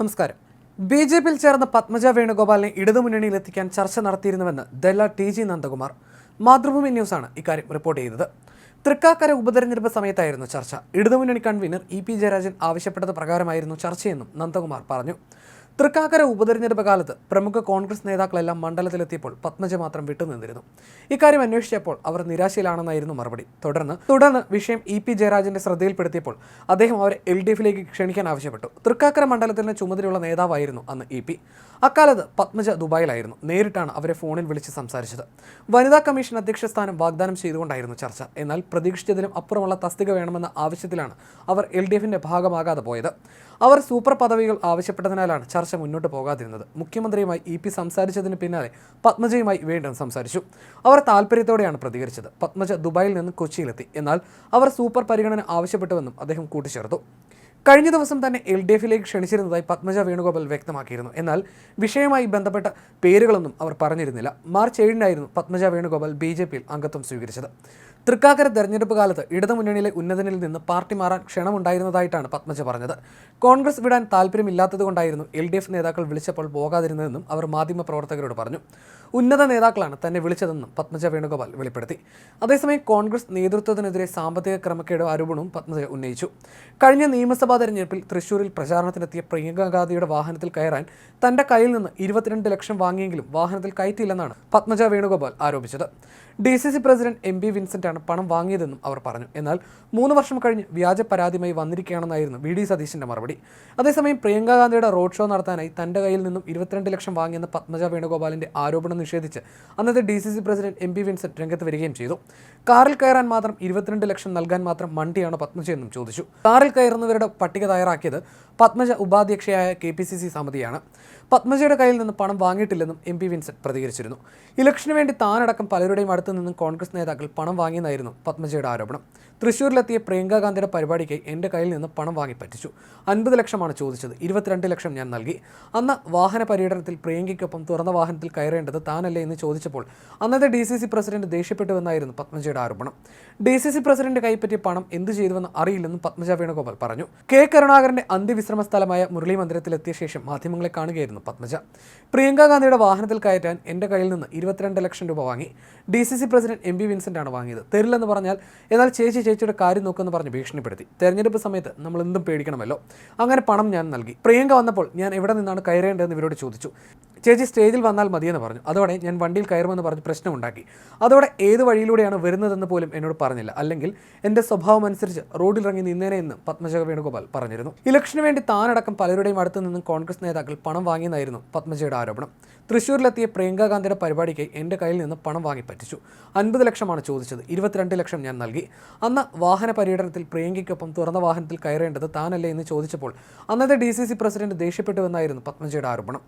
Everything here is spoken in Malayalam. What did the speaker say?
നമസ്കാരം. ബി ജെ പിയിൽ ചേർന്ന പത്മജ വേണുഗോപാലിനെ ഇടതുമുന്നണിയിൽ എത്തിക്കാൻ ചർച്ച നടത്തിയിരുന്നുവെന്ന് ദല്ല ടി ജി നന്ദകുമാർ മാതൃഭൂമി ന്യൂസാണ് ഇക്കാര്യം റിപ്പോർട്ട് ചെയ്തത്. തൃക്കാക്കര ഉപതെരഞ്ഞെടുപ്പ് സമയത്തായിരുന്നു ചർച്ച. ഇടതുമുന്നണി കൺവീനർ ഇ പി ജയരാജൻ ആവശ്യപ്പെട്ടത് പ്രകാരമായിരുന്നു ചർച്ചയെന്നും നന്ദകുമാർ പറഞ്ഞു. തൃക്കാക്കര ഉപതെരഞ്ഞെടുപ്പ് കാലത്ത് പ്രമുഖ കോൺഗ്രസ് നേതാക്കളെല്ലാം മണ്ഡലത്തിലെത്തിയപ്പോൾ പത്മജ മാത്രം വിട്ടുനിന്നിരുന്നു ഇക്കാര്യം അന്വേഷിച്ചപ്പോൾ അവർ നിരാശയിലാണെന്നായിരുന്നു മറുപടി. തുടർന്ന് തുടർന്ന് വിഷയം ഇ പി ജയരാജന്റെ ശ്രദ്ധയിൽപ്പെടുത്തിയപ്പോൾ അദ്ദേഹം അവരെ എൽ ഡി എഫിലേക്ക് ക്ഷണിക്കാൻ ആവശ്യപ്പെട്ടു. തൃക്കാക്കര മണ്ഡലത്തിന് ചുമതലയുള്ള നേതാവായിരുന്നു അന്ന് ഇ പി. അക്കാലത്ത് പത്മജ ദുബായിലായിരുന്നു. നേരിട്ടാണ് അവരെ ഫോണിൽ വിളിച്ച് സംസാരിച്ചത്. വനിതാ കമ്മീഷൻ അധ്യക്ഷ സ്ഥാനം വാഗ്ദാനം ചെയ്തുകൊണ്ടായിരുന്നു ചർച്ച. എന്നാൽ പ്രതീക്ഷിച്ചതിലും അപ്പുറമുള്ള തസ്തിക വേണമെന്ന ആവശ്യത്തിലാണ് അവർ എൽ ഡി എഫിന്റെ ഭാഗമാകാതെ പോയത്. അവർ സൂപ്പർ പദവികൾ ആവശ്യപ്പെട്ടതിനാലാണ് ചർച്ച മുന്നോട്ട് പോകാതിരുന്നത്. മുഖ്യമന്ത്രിയുമായി ഇ പി സംസാരിച്ചതിന് പിന്നാലെ പത്മജയുമായി വീണ്ടും സംസാരിച്ചു. അവർ താല്പര്യത്തോടെയാണ് പ്രതികരിച്ചത്. പത്മജ ദുബായിൽ നിന്ന് കൊച്ചിയിലെത്തി. എന്നാൽ അവർ സൂപ്പർ പരിഗണന ആവശ്യപ്പെട്ടുവെന്നും അദ്ദേഹം കൂട്ടിച്ചേർത്തു. കഴിഞ്ഞ ദിവസം തന്നെ എൽ ഡി എഫിലേക്ക് ക്ഷണിച്ചിരുന്നതായി പത്മജ വേണുഗോപാൽ വ്യക്തമാക്കിയിരുന്നു. എന്നാൽ വിഷയവുമായി ബന്ധപ്പെട്ട പേരുകളൊന്നും അവർ പറഞ്ഞിരുന്നില്ല. മാർച്ച് ഏഴിനായിരുന്നു പത്മജ വേണുഗോപാൽ ബി ജെ പിയിൽ അംഗത്വം സ്വീകരിച്ചത്. തൃക്കാക്കര തെരഞ്ഞെടുപ്പ് കാലത്ത് ഇടതുമുന്നണിയിലെ ഉന്നതനിൽ നിന്ന് പാർട്ടി മാറാൻ ക്ഷണമുണ്ടായിരുന്നതായിട്ടാണ് പത്മജ പറഞ്ഞത്. കോൺഗ്രസ് വിടാൻ താല്പര്യമില്ലാത്തതുകൊണ്ടായിരുന്നു എൽ ഡി എഫ് നേതാക്കൾ വിളിച്ചപ്പോൾ പോകാതിരുന്നതെന്നും അവർ മാധ്യമപ്രവർത്തകരോട് പറഞ്ഞു. ഉന്നത നേതാക്കളാണ് തന്നെ വിളിച്ചതെന്നും പത്മജ വേണുഗോപാൽ വെളിപ്പെടുത്തി. അതേസമയം കോൺഗ്രസ് നേതൃത്വത്തിനെതിരെ സാമ്പത്തിക ക്രമക്കേട് ആരോപണവും പത്മജ ഉന്നയിച്ചു. കഴിഞ്ഞ നിയമസഭാ തെരഞ്ഞെടുപ്പിൽ തൃശൂരിൽ പ്രചാരണത്തിനെത്തിയ പ്രിയങ്ക ഗാന്ധിയുടെ വാഹനത്തിൽ കയറാൻ തന്റെ കയ്യിൽ നിന്ന് ഇരുപത്തിരണ്ട് ലക്ഷം വാങ്ങിയെങ്കിലും വാഹനത്തിൽ കയറ്റിയില്ലെന്നാണ് Padmaja Venugopal ആരോപിച്ചത്. D C C president M B വിൻസെന്റാണ് പണം വാങ്ങിയതെന്നും അവർ പറഞ്ഞു. എന്നാൽ മൂന്ന് വർഷം കഴിഞ്ഞ് വ്യാജ പരാതിയുമായി വന്നിരിക്കുകയാണെന്നായിരുന്നു വി ഡി സതീശിന്റെ മറുപടി. അതേസമയം പ്രിയങ്ക ഗാന്ധിയുടെ റോഡ് ഷോ നടത്താനായി തന്റെ കയ്യിൽ നിന്നും ഇരുപത്തിരണ്ട് ലക്ഷം വാങ്ങിയെന്ന പത്മജ വേണുഗോപാലിന്റെ ആരോപണം നിഷേധിച്ച് അന്നത്തെ D C C president M B Vincent രംഗത്ത് വരികയും ചെയ്തു. കാറിൽ കയറാൻ മാത്രം ഇരുപത്തിരണ്ട് ലക്ഷം നൽകാൻ മാത്രം മണ്ടിയാണ് പത്മജയെന്നും ചോദിച്ചു. കാറിൽ കയറുന്നവരുടെ പട്ടിക തയ്യാറാക്കിയത് പത്മജ ഉപാധ്യക്ഷയായ കെ പി സി സി സമിതിയാണ്. പത്മജയുടെ കയ്യിൽ നിന്ന് പണം വാങ്ങിയിട്ടില്ലെന്നും എം പി വിൻസെന്റ് പ്രതികരിച്ചിരുന്നു. ഇലക്ഷന് വേണ്ടി താനടക്കം പലരുടെയും അടുത്തു നിന്നും കോൺഗ്രസ് നേതാക്കൾ പണം വാങ്ങിയെന്നായിരുന്നു പത്മജയുടെ ആരോപണം. തൃശൂരിലെത്തിയ പ്രിയങ്ക ഗാന്ധിയുടെ പരിപാടിക്ക് എന്റെ കയ്യിൽ നിന്ന് പണം വാങ്ങി പറ്റിച്ചു. അൻപത് ലക്ഷമാണ് ചോദിച്ചത്. ഇരുപത്തിരണ്ട് ലക്ഷം ഞാൻ നൽകി. അന്ന് വാഹന പര്യടനത്തിൽ പ്രിയങ്കയ്ക്കൊപ്പം തുറന്ന വാഹനത്തിൽ കയറേണ്ടത് താനല്ലേ എന്ന് ചോദിച്ചപ്പോൾ അന്നത്തെ ഡി സി സി പ്രസിഡന്റ് ദേഷ്യപ്പെട്ടുവെന്നായിരുന്നു പത്മജയുടെ ആരോപണം. ഡി സി സി പ്രസിഡന്റ് കൈപ്പറ്റിയ പണം എന്ത് ചെയ്തുവെന്ന് അറിയില്ലെന്നും പത്മജ വേണുഗോപാൽ പറഞ്ഞു. കെ കരുണാകരന്റെ അന്ത്യവിശ്രമ സ്ഥലമായ മുരളി മന്ദിരത്തിലെത്തിയ ശേഷം മാധ്യമങ്ങളെ കാണുകയായിരുന്നു പത്മജ പ്രിയങ്ക ഗാന്ധിയുടെ വാഹനത്തിൽ കയറ്റാൻ എന്റെ കയ്യിൽ നിന്ന് ഇരുപത്തിരണ്ട് ലക്ഷം രൂപ വാങ്ങി. D C C president M P Vincent ആണ് വാങ്ങിയത്. തരില്ലെന്ന് പറഞ്ഞാൽ എന്നാൽ ചേച്ചി ചേച്ചിയുടെ കാര്യം നോക്കുമെന്ന് പറഞ്ഞ് ഭീഷണിപ്പെടുത്തി. തെരഞ്ഞെടുപ്പ് സമയത്ത് നമ്മൾ എന്തും പേടിക്കണമല്ലോ. അങ്ങനെ പണം ഞാൻ നൽകി. പ്രിയങ്ക വന്നപ്പോൾ ഞാൻ എവിടെ നിന്നാണ് കയറേണ്ടതെന്ന് ഇവരോട് ചോദിച്ചു. ചേച്ചി സ്റ്റേജിൽ വന്നാൽ മതിയെന്ന് പറഞ്ഞു. അതോടെ ഞാൻ വണ്ടിയിൽ കയറുമെന്ന് പറഞ്ഞ് പ്രശ്നമുണ്ടാക്കി. അതോടെ ഏത് വഴിയിലൂടെയാണ് വരുന്നതെന്ന് പോലും എന്നോട് പറഞ്ഞില്ല. അല്ലെങ്കിൽ എന്റെ സ്വഭാവം അനുസരിച്ച് റോഡിൽ ഇറങ്ങി നിന്നേനെ എന്ന് പത്മജ വേണുഗോപാൽ പറഞ്ഞിരുന്നു. ഇലക്ഷന് വേണ്ടി താനടക്കം പലരുടെയും അടുത്ത് നിന്നും കോൺഗ്രസ് നേതാക്കൾ പണം വാങ്ങിയെന്നായിരുന്നു പത്മജയുടെ ആരോപണം. തൃശ്ശൂരിലെത്തിയ പ്രിയങ്ക ഗാന്ധിയുടെ പരിപാടിക്ക് എന്റെ കയ്യിൽ നിന്ന് പണം വാങ്ങി പറ്റിച്ചു. അൻപത് ലക്ഷമാണ് ചോദിച്ചത്. ഇരുപത്തിരണ്ട് ലക്ഷം ഞാൻ നൽകി. അന്ന് വാഹന പര്യടനത്തിൽ പ്രിയങ്കയ്ക്കൊപ്പം തുറന്ന വാഹനത്തിൽ കയറേണ്ടത് താനല്ലേ എന്ന് ചോദിച്ചപ്പോൾ അന്നത്തെ ഡി സി സി പ്രസിഡന്റ് ദേഷ്യപ്പെട്ടുവെന്നായിരുന്നു പത്മജയുടെ ആരോപണം.